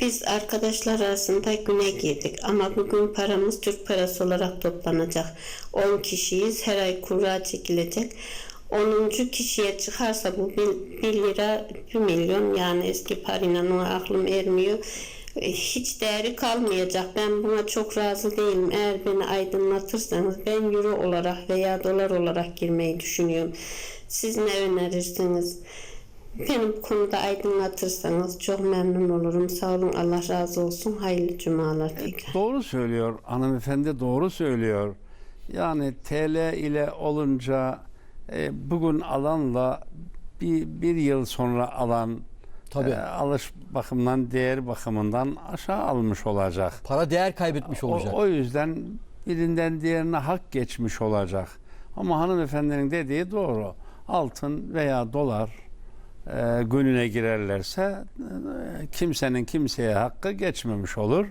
Biz arkadaşlar arasında güne girdik ama bugün paramız Türk parası olarak toplanacak. 10 kişiyiz. Her ay kura çekilecek. 10. kişiye çıkarsa bu 1 lira 1 milyon yani eski parayla aklım ermiyor. E, Hiç değeri kalmayacak. Ben buna çok razı değilim. Eğer beni aydınlatırsanız ben euro olarak veya dolar olarak girmeyi düşünüyorum. Siz ne önerirsiniz? Beni bu konuda aydınlatırsanız çok memnun olurum. Sağ olun. Allah razı olsun. Hayırlı cumalar tekrar. Doğru söylüyor hanımefendi doğru söylüyor. Yani TL ile olunca e, bugün alanla bir, bir yıl sonra alan Tabii. e, alış bakımından değer bakımından aşağı almış olacak. Para değer kaybetmiş O, olacak. o yüzden birinden diğerine hak geçmiş olacak. Ama hanımefendinin dediği doğru. Altın veya dolar e, gününe girerlerse e, kimsenin kimseye hakkı geçmemiş olur.